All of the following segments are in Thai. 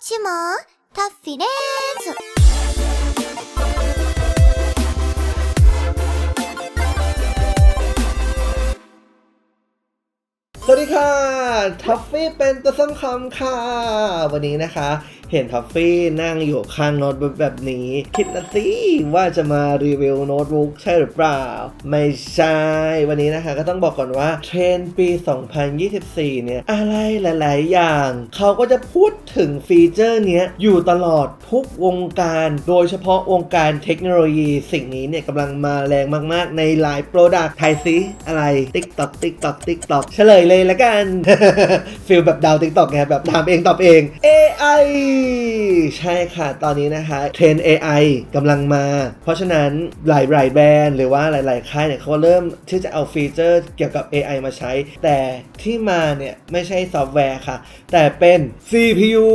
ちもタッフィです。 สวัสดีค่ะท็อฟฟี่เป็นตัวส้มคำค่ะ วันนี้นะคะ เห็นท็อฟฟี่นั่งอยู่ข้างโน้ตบุ๊กแบบนี้ คิดละสิว่าจะมารีวิวโน้ตบุ๊กใช่หรือเปล่า ไม่ใช่ วันนี้นะคะก็ต้องบอกก่อนว่าเทรนปี 2024 เนี่ย อะไรหลาย ๆ อย่าง เขาก็จะพูดถึงฟีเจอร์เนี้ยอยู่ตลอดทุกวงการ โดยเฉพาะวงการเทคโนโลยีสิ่งนี้เนี่ยกำลังมาแรงมาก ๆ ในหลายโปรดักต์ไทยซิอะไร TikTok TikTok TikTok เฉลยเลยละกันฟิลแบบดาว TikTok ไงแบบถามเองตอบเอง AI ใช่ค่ะ ตอนนี้นะคะเทรน AI กำลังมา เพราะฉะนั้นหลายหลายๆแบรนด์หรือว่าหลายๆค่ายเนี่ยเขาเริ่มที่จะเอาฟีเจอร์เกี่ยวกับ AI มาใช้ แต่ที่มาเนี่ยไม่ใช่ซอฟต์แวร์ค่ะ แต่เป็น CPU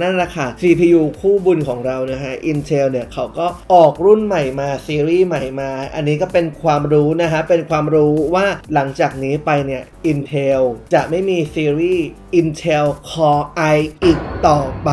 นั่นแหละค่ะ CPU คู่บุญของเรานะฮะ Intel เนี่ยเขาก็ออกรุ่นใหม่มาซีรีส์ใหม่มา อันนี้ก็เป็นความรู้นะฮะ เป็นความรู้ว่าหลังจากนี้ไปเนี่ย Intel จะไม่มีซีรีส์ Intel Core i อีกต่อไป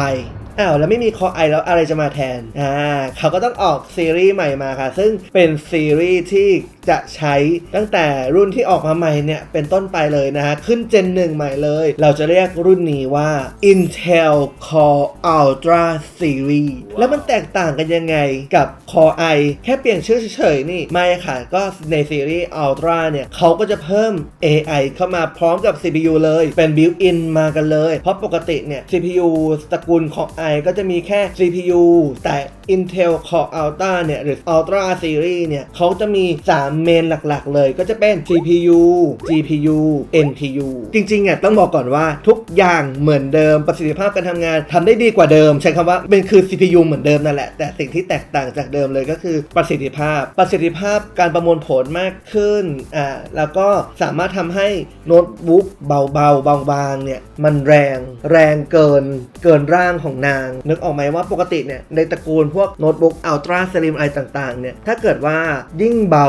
อ้าวแล้วไม่มี Core i แล้วอะไรจะมาแทนอ่าเขาก็ต้องออกซีรีส์ใหม่มาค่ะ ซึ่งเป็นซีรีส์ที่จะใช้ตั้งแต่รุ่นที่ออกมาใหม่เนี่ย เป็นต้นไปเลยนะฮะ ขึ้นเจนหนึ่งใหม่เลย เราจะเรียกรุ่นนี้ว่า Intel Core Ultra Series แล้วมันแตกต่างกันยังไงกับ Core i แค่เปลี่ยนชื่อเฉยๆนี่ ไม่ค่ะ ก็ในซีรีส์ Ultra เนี่ยเขาก็จะเพิ่ม AI เข้ามาพร้อมกับ CPU เลย เป็น built-in มากันเลย เพราะปกติเนี่ย CPU ตระกูลของ i ก็จะมีแค่ CPU แต่ Intel Core Ultra เนี่ย หรือ Ultra Series เนี่ยเขาจะมี 3 เมนหลัก ๆ เลย ก็จะเป็น CPU GPU NPU จริงๆอะต้องบอกก่อนว่าทุกอย่างเหมือนเดิมประสิทธิภาพการทำงานทำได้ดีกว่าเดิม ใช้คำว่าเป็นคือ CPU เหมือนเดิมนั่นแหละ แต่สิ่งที่แตกต่างจากเดิมเลยก็คือประสิทธิภาพ ประสิทธิภาพการประมวลผลมากขึ้นอ่าแล้วก็สามารถทำให้โน้ตบุ๊กเบาๆบางๆเนี่ยมันแรงแรงเกินเกินร่างของนางนึกออกไหมว่าปกติเนี่ยในตระกูลพวกโน้ตบุ๊กอัลตร้าสลิมอะไรต่างๆเนี่ยถ้าเกิดว่ายิ่งเบา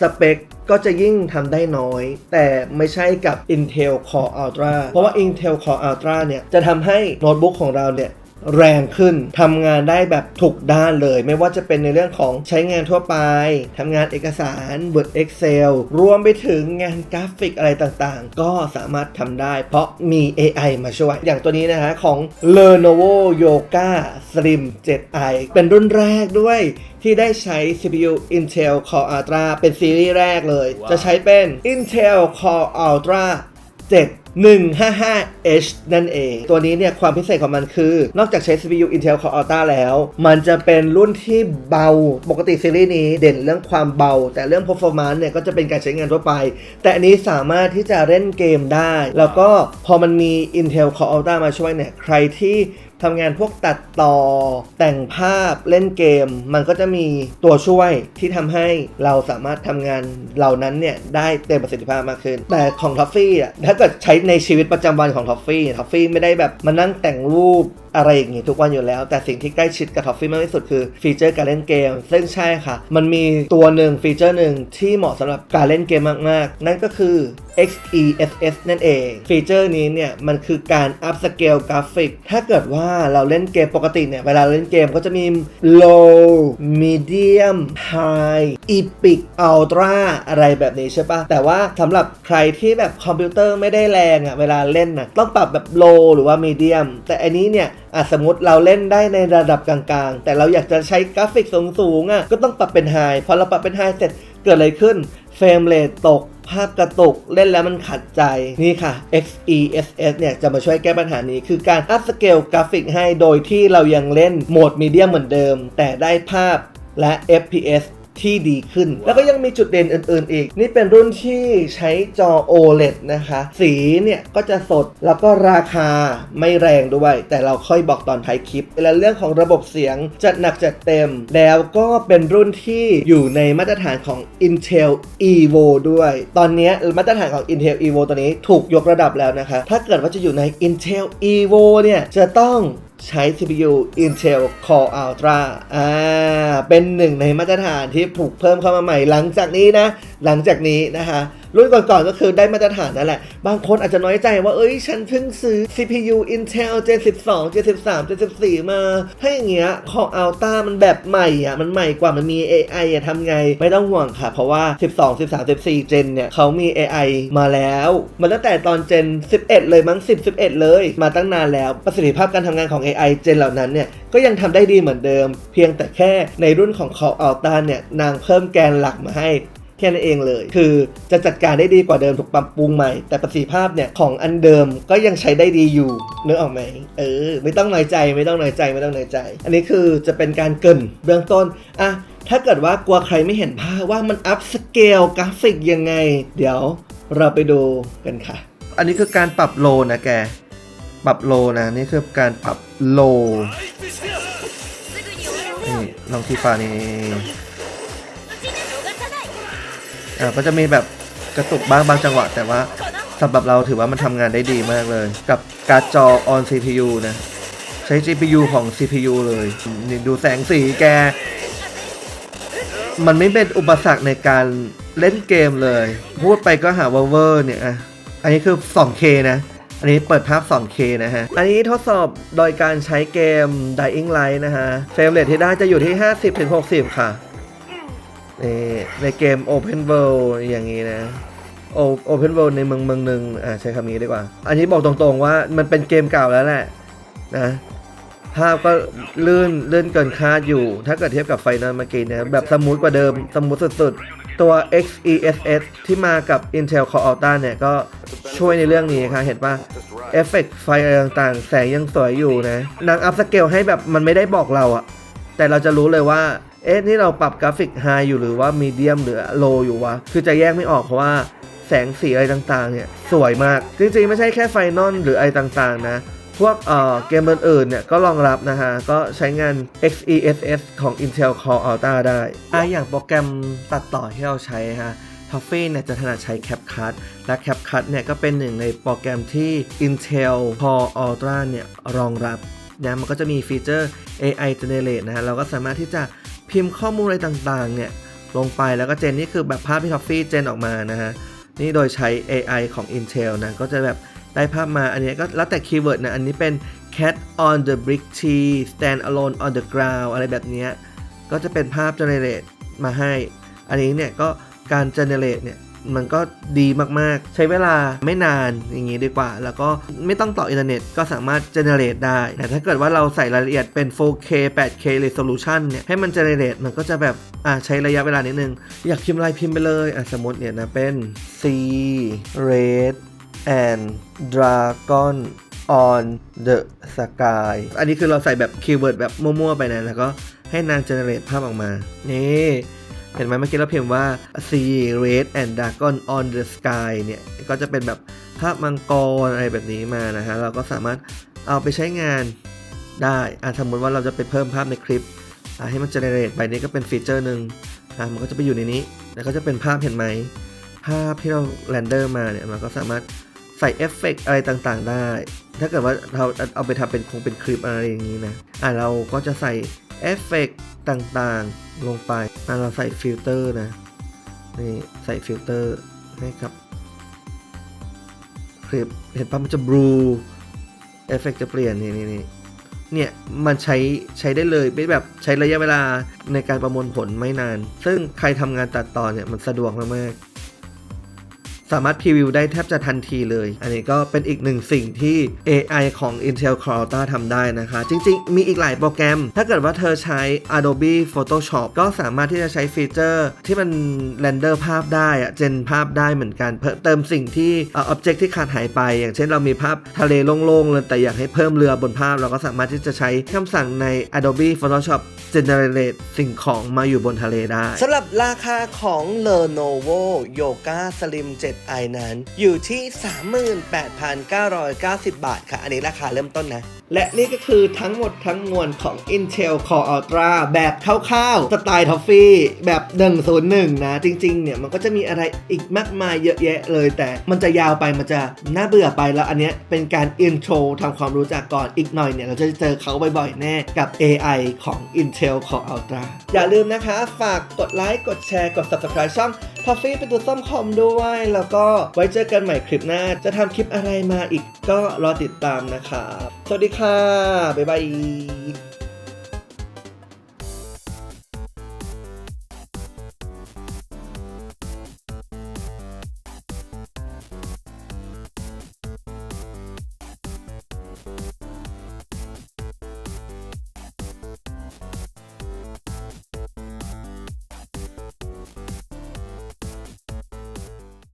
สเปคก็จะยิ่งทำได้น้อย แต่ไม่ใช่กับ Intel Core Ultra เพราะว่า Intel Core Ultra เนี่ยจะทำให้โน้ตบุ๊กของเราเนี่ย แรงขึ้นทำงานได้แบบถูกด้านเลย ไม่ว่าจะเป็นในเรื่องของใช้งานทั่วไปทำงานเอกสาร Word Excel รวมไปถึงงานกราฟิกอะไรต่างๆ ก็สามารถทำได้ เพราะมี AI มาช่วย อย่างตัวนี้นะฮะของ Lenovo Yoga Slim 7i เป็นรุ่นแรกด้วยที่ได้ใช้ CPU Intel Core Ultra เป็นซีรีส์แรกเลยจะใช้เป็น Intel Core Ultra 7 155H นั่นเอง ตัวนี้เนี่ยความพิเศษของมันคือนอกจากใช้ CPU Intel Core Ultra แล้ว มันจะเป็นรุ่นที่เบาปกติซีรีส์นี้เด่นเรื่องความเบา แต่เรื่อง performance เนี่ยก็จะเป็นการใช้งานทั่วไป แต่อันนี้สามารถที่จะเล่นเกมได้ แล้วก็พอมันมี Intel Core Ultra มาช่วยเนี่ยใครที่ทำงานพวกตัดต่อแต่งภาพเล่นเกม มันก็จะมีตัวช่วยที่ทำให้เราสามารถทำงานเหล่านั้นเนี่ยได้เต็มประสิทธิภาพมากขึ้น แต่ของท็อฟฟี่อะถ้าเกิดใช้ในชีวิตประจำวันของท็อฟฟี่ท็อฟฟี่ไม่ได้แบบมานั่งแต่งรูป อะไรอย่างงี้ทุกวันอยู่แล้ว แต่สิ่งที่ใกล้ชิดกับท็อฟฟี่มากที่สุดคือฟีเจอร์การเล่นเกม ซึ่งใช่ค่ะ มันมีตัวหนึ่งฟีเจอร์หนึ่งที่เหมาะสำหรับการเล่นเกมมากๆ นั่นก็คือ XeSS นั่นเอง ฟีเจอร์นี้เนี่ย มันคือการอัพสเกลกราฟิก ถ้าเกิดว่าเราเล่นเกมปกติเนี่ย เวลาเล่นเกมก็จะมี low medium high epic ultra อะไรแบบนี้ใช่ปะแต่ว่าสำหรับใครที่แบบคอมพิวเตอร์ไม่ได้แรงอะ่ะ เวลาเล่นน่ะต้องปรับแบบ low หรือว่า medium แต่อันนี้เนี่ย อะสมมติเราเล่นได้ในระดับกลางๆ แต่เราอยากจะใช้กราฟิกสูงๆอะก็ต้องปรับเป็นไฮพอเราปรับเป็นไฮเสร็จเกิดอะไรขึ้นเฟรมเรทตกภาพกระตุกเล่นแล้วมันขัดใจนี่ค่ะ XeSS เนี่ยจะมาช่วยแก้ปัญหานี้ คือการอัพสเกลกราฟิกให้โดยที่เรายังเล่นโหมดมีเดียมเหมือนเดิม แต่ได้ภาพและ FPS ที่ดีขึ้น แล้วก็ยังมีจุดเด่นอื่น ๆ อีก นี่เป็นรุ่นที่ใช้จอ OLED นะคะ สีเนี่ยก็จะสดแล้วก็ราคาไม่แรงด้วย แต่เราค่อยบอกตอนท้ายคลิป และเรื่องของระบบเสียงจัดหนักจัดเต็ม แล้วก็เป็นรุ่นที่อยู่ในมาตรฐานของ Intel Evo ด้วย ตอนนี้มาตรฐานของ Intel Evo ตัวนี้ถูกยกระดับแล้วนะคะ ถ้าเกิดว่าจะอยู่ใน Intel Evo เนี่ยจะต้อง ใช้ CPU Intel Core Ultra อ่า เป็นหนึ่งในมาตรฐานที่ถูกเพิ่มเข้ามาใหม่หลังจากนี้นะ หลังจากนี้นะคะ รุ่นก่อนๆก็คือได้มาตรฐานนั่นแหละ บางคนอาจจะน้อยใจว่าเอ้ยฉันเพิ่งซื้อ CPU Intel Gen 12 Gen 13 Gen 14 มาถ้าอย่างเงี้ยของ Alta มันแบบใหม่อะมันใหม่กว่ามันมี AI อะทำไงไม่ต้องห่วงค่ะ เพราะว่า 12 13 14 Gen เนี่ยเขามี AI มาแล้วมันตั้งแต่ตอน Gen 11 เลยมั้ง10 11 เลย มาตั้งนานแล้วประสิทธิภาพการทำงานของ AI Gen เหล่านั้นเนี่ยก็ยังทำได้ดีเหมือนเดิม เพียงแต่แค่ในรุ่นของ Core Alta เนี่ยนางเพิ่มแกนหลักมาให้ แค่นั้นเองเลย คือจะจัดการได้ดีกว่าเดิมถูกปรับปรุงใหม่ แต่ประสิทธิภาพเนี่ยของอันเดิมก็ยังใช้ได้ดีอยู่นึกออกไหมเออ ไม่ต้องน้อยใจไม่ต้องน้อยใจไม่ต้องน้อยใจ อันนี้คือจะเป็นการเกรินเบื้องต้นอะถ้าเกิดว่ากลัวใครไม่เห็นภาพว่ามันอัพสเกลกราฟิกยังไง เดี๋ยวเราไปดูกันค่ะ อันนี้คือการปรับโลนะแก ปรับโลนะนี่คือการปรับโลนี่ลองที่ฟ้านี่ อ่าก็จะมีแบบกระตุกบ้างบางจังหวะ แต่ว่าสำหรับเราถือว่ามันทำงานได้ดีมากเลย กับการ์ดจอ on CPU นะ ใช้ GPU ของ CPU เลยนี่ดูแสงสีแก มันไม่เป็นอุปสรรคในการเล่นเกมเลย พูดไปก็หาวเวอร์เนี่ยอะอันนี้คือ 2K นะ อันนี้เปิดภาพ 2K นะฮะ อันนี้ทดสอบโดยการใช้เกม Dying Light นะฮะ เฟรมเรทที่ได้จะอยู่ที่ 50-60 ค่ะ นี่ในเกม Open World อย่างนี้นะ O- Open World ในเมืองเมืองหนึ่งอ่าใช้คำนี้ดีกว่า อันนี้บอกตรงๆว่ามันเป็นเกมเก่าแล้วแหละนะภาพก็ลื่นลื่นเกินคาดอยู่ ถ้าเกิดเทียบกับไฟนอลเมื่อกี้นะแบบสมูทกว่าเดิม สมูทสุดๆ ตัว XeSS ที่มากับ Intel Core Ultra เนี่ยก็ช่วยในเรื่องนี้ค่ะเห็นปะเอฟเฟกต์ไฟอะไรต่างๆ แสงยังสวยอยู่นะนางอัพสเกลให้แบบมันไม่ได้บอกเราอะแต่เราจะรู้เลยว่า เอ๊ะนี่เราปรับกราฟิกไฮอยู่หรือว่ามีเดียมหรือโลอยู่วะ คือจะแยกไม่ออกเพราะว่าแสงสีอะไรต่างๆเนี่ยสวยมาก จริงๆ ไม่ใช่แค่ไฟนอลหรืออะไรต่างๆ นะ พวกเอ่อเกมอื่นๆเนี่ยก็รองรับนะฮะ ก็ใช้งาน XeSS ของ Intel Core Ultra ได้อะอย่างโปรแกรมตัดต่อที่เราใช้ฮะ t o f f e e เนี่ยจะถนัดใช้ CapCut และ CapCut เนี่ยก็เป็นหนึ่งในโปรแกรมที่ Intel Core Ultra เนี่ยรองรับนะมันก็จะมีฟีเจอร์ AI Generate นะฮะเราก็สามารถที่จะ พิมพ์ข้อมูลอะไรต่างๆเนี่ยลงไปแล้วก็เจนนี่คือแบบภาพที่ท็อฟฟี่เจนออกมานะฮะนี่โดยใช้ AI ของ Intel นะก็จะแบบได้ภาพมาอันนี้ก็แล้วแต่คีย์เวิร์ดนะ อันนี้เป็น cat on the brick tree stand alone on the ground อะไรแบบเนี้ยก็จะเป็นภาพ generate มาให้ อันนี้เนี่ยก็การ generate เนี่ย มันก็ดีมากๆ ใช้เวลาไม่นานอย่างนี้ดีกว่า แล้วก็ไม่ต้องต่ออินเทอร์เน็ตก็สามารถ generate ได้ แต่ถ้าเกิดว่าเราใส่รายละเอียดเป็น 4K 8K resolution เนี่ยให้มัน generate มันก็จะแบบอ่าใช้ระยะเวลานิดนึง อยากพิมพ์อะไรพิมพ์ไปเลยอะสมมติเนี่ยนะเป็น C red and dragon on the sky อันนี้คือเราใส่แบบคีย์เวิร์ดแบบมั่วๆไปนะ แล้วก็ให้นาง generate ภาพออกมา นี่ เห็นไหมเมื่อกี้เราพิมพ์ว่า sea red and dragon on the sky เนี่ย ก็จะเป็นแบบภาพมังกรอะไรแบบนี้มานะฮะ เราก็สามารถเอาไปใช้งานได้อะสมมติว่าเราจะไปเพิ่มภาพในคลิปให้มัน generate ไปนี่ก็เป็นฟีเจอร์หนึ่งอะมันก็จะไปอยู่ในนี้ แล้วก็จะเป็นภาพเห็นไหม ภาพที่เราเรนเดอร์มาเนี่ย มันก็สามารถใส่เอฟเฟกอะไรต่างๆ ได้ ถ้าเกิดว่าเราเอาไปทำเป็นคงเป็นคลิปอะไรอย่างนี้นะ อะเราก็จะใส่เอฟเฟกต่างๆ ลงไป เราใส่ฟิลเตอร์นะนี่ใส่ฟิลเตอร์ให้กับคลิปเห็นปะมันจะบลูเอฟเฟกต์จะเปลี่ยนนี่นี่นี่เนี่ย มันใช้ใช้ได้เลยไม่แบบใช้ระยะเวลาในการประมวลผลไม่นาน ซึ่งใครทำงานตัดต่อเนี่ย มันสะดวกมากๆ สามารถพรีวิวได้แทบจะทันทีเลย อันนี้ก็เป็นอีกหนึ่งสิ่งที่ AI ของ Intel Core Ultra ทำได้นะคะ จริง ๆ มีอีกหลายโปรแกรม ถ้าเกิดว่าเธอใช้ Adobe Photoshop ก็สามารถที่จะใช้ฟีเจอร์ที่มันเรนเดอร์ภาพได้อะเจนภาพได้เหมือนกัน เพิ่มเติมสิ่งที่อ่อ object ที่ขาดหายไป อย่างเช่นเรามีภาพทะเลโล่งๆเลยแต่อยากให้เพิ่มเรือบนภาพ เราก็สามารถที่จะใช้คำสั่งใน Adobe Photoshop generate สิ่งของมาอยู่บนทะเลได้สำหรับราคาของ Lenovo Yoga Slim 7 7i นั้น อยู่ที่ 38,990 บาทค่ะ อันนี้ราคาเริ่มต้นนะ และนี่ก็คือทั้งหมดทั้งมวลของ Intel Core Ultra แบบคร่าวๆ สไตล์ทอฟฟี่ แบบ 101 นะ จริง ๆ เนี่ย มันก็จะมีอะไรอีกมากมายเยอะแยะเลย แต่มันจะยาวไปมันจะน่าเบื่อไปแล้วอันเนี้ยเป็นการอินโทรทำความรู้จักก่อนอีกหน่อยเนี่ย เราจะเจอเขาบ่อยๆแน่กับ AI ของ Intel Core Ultra อย่าลืมนะคะ ฝากกดไลค์กดแชร์กด subscribe ช่อง ทัฟฟี่เป็นตัวซ่อมคอมด้วย แล้วก็ไว้เจอกันใหม่คลิปหน้า จะทำคลิปอะไรมาอีกก็รอติดตามนะครับสวัสดีค่ะ บ๊ายบาย